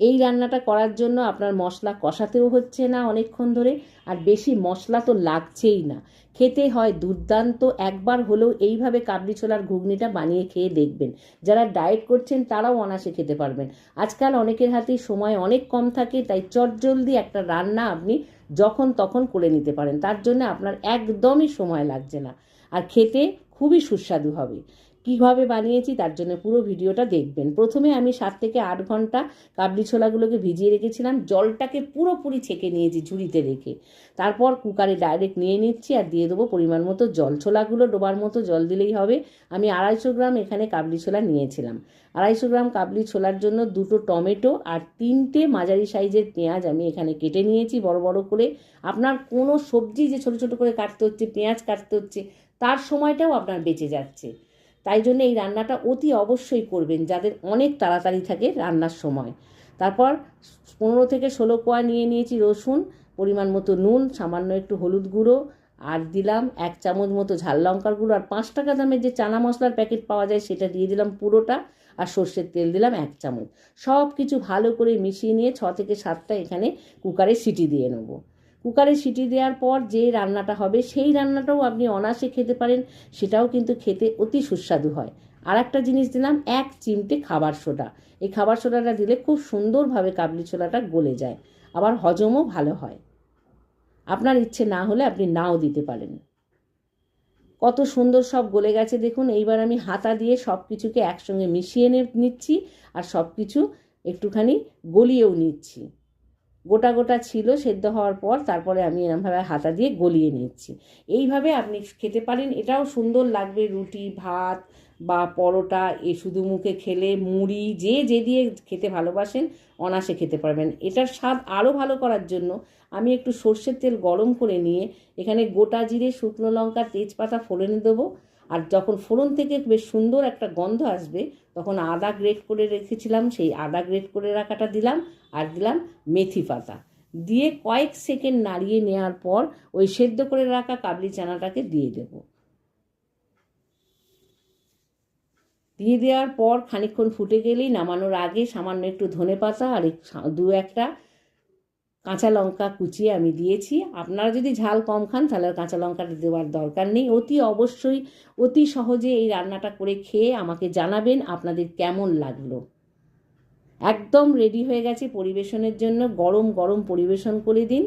এই রান্নাটা করার জন্য আপনার মশলা কষাতেও হচ্ছে না অনেকক্ষণ ধরে, আর বেশি মশলা তো লাগছেই না। খেতে হয় দুর্দান্ত, একবার হলেও এইভাবে কাবলি ছোলার ঘুগনিটা বানিয়ে খেয়ে দেখবেন। যারা ডায়েট করছেন তারাও অনাসে খেতে পারবেন। আজকাল অনেকের হাতেই সময় অনেক কম থাকে, তাই চটজলদি একটা রান্না আপনি যখন তখন করে নিতে পারেন। তার জন্য আপনার একদমই সময় লাগছে না। আর খেতে খুবই সুস্বাদু হবে। কীভাবে বানিয়েছি তার জন্য পুরো ভিডিওটা দেখবেন। প্রথমে আমি সাত থেকে আট ঘণ্টা কাবলি ছোলাগুলোকে ভিজিয়ে রেখেছিলাম, জলটাকে পুরোপুরি ছেঁকে নিয়েছি ঝুড়িতে রেখে। তারপর কুকারে ডাইরেক্ট নিয়ে নিচ্ছি আর দিয়ে দেবো পরিমাণ মতো জল। ছোলাগুলো ডোবার মতো জল দিলেই হবে। আমি আড়াইশো গ্রাম এখানে কাবলি ছোলা নিয়েছিলাম। আড়াইশো গ্রাম কাবলি ছোলার জন্য দুটো টমেটো আর তিনটে মাঝারি সাইজের পেঁয়াজ আমি এখানে কেটে নিয়েছি বড় বড় করে। আপনার কোনো সবজি যে ছোটো ছোটো করে কাটতে হচ্ছে, পেঁয়াজ কাটতে হচ্ছে, তার সময়টাও আপনার বেঁচে যাচ্ছে। তাই জন্য এই রান্নাটা অতি অবশ্যই করবেন যাদের অনেক তাড়াতাড়ি থাকে রান্নার সময়। তারপর পনেরো থেকে ষোলো কোয়া নিয়ে নিয়েছি রসুন, পরিমাণ মতো নুন, সামান্য একটু হলুদ গুঁড়ো আর দিলাম এক চামচ মতো ঝাল লঙ্কার গুঁড়ো আর পাঁচ টাকা দামের যে চানা মশলার প্যাকেট পাওয়া যায় সেটা দিয়ে দিলাম পুরোটা আর সর্ষের তেল দিলাম এক চামচ। সব কিছু ভালো করে মিশিয়ে নিয়ে ছ থেকে সাতটা এখানে কুকারে সিটি দিয়ে নেব। কুকারে সিটি দেওয়ার পর যে রান্নাটা হবে, সেই রান্নাটাও আপনি অনাসে খেতে পারেন, সেটাও কিন্তু খেতে অতি সুস্বাদু হয়। আর একটা জিনিস দিলাম, এক চিমটে খাবার সোডা। এই খাবার সোডাটা দিলে খুব সুন্দরভাবে কাবলি ছোলাটা গলে যায়, আবার হজমও ভালো হয়। আপনার ইচ্ছে না হলে আপনি নাও দিতে পারেন। কত সুন্দর সব গলে গেছে, দেখুন, এইবার আমি হাতা দিয়ে সব কিছুকে একসঙ্গে মিশিয়ে নিচ্ছি, আর সব কিছু একটুখানি গলিয়েও নিচ্ছি। গোটা গোটা ছিল সেদ্ধ হওয়ার পর তারপরে আমি এরমভাবে হাতা দিয়ে গলিয়ে নিচ্ছি এইভাবে আপনি খেতে পারেন, এটাও সুন্দর লাগবে, রুটি, ভাত বা পরোটা, এ শুধু মুখে খেলে মুড়ি, যে যে দিয়ে খেতে ভালোবাসেন অনাসে খেতে পারবেন। এটার স্বাদ আরও ভালো করার জন্য আমি একটু সর্ষের তেল গরম করে নিয়ে এখানে গোটা জিরে, শুকনো লঙ্কা, তেজপাতা ফোড়নে দেবো। আর যখন ফোড়ন থেকে বেশ সুন্দর একটা গন্ধ আসবে, তখন আদা গ্রেট করে রেখেছিলাম, সেই আদা গ্রেট করে রাখাটা দিলাম আর দিলাম মেথি পাতা। দিয়ে কয়েক সেকেন্ড নাড়িয়ে নেওয়ার পর ওই সেদ্ধ করে রাখা কাবলি চানাটাকে দিয়ে দেব। দিয়ে দেওয়ার পর খানিকক্ষণ ফুটে গেলেই নামানোর আগে সামান্য একটু ধনে পাতা আর দু একটা কাঁচা লঙ্কা কুচিয়ে আমি দিয়েছি। আপনারা যদি ঝাল কম খান, তাহলে কাঁচা লঙ্কাটা দেওয়ার দরকার নেই। অতি অবশ্যই, অতি সহজে এই রান্নাটা করে খেয়ে আমাকে জানাবেন আপনাদের কেমন লাগল। একদম রেডি হয়ে গেছে পরিবেশনের জন্য। গরম গরম পরিবেশন করে দিন।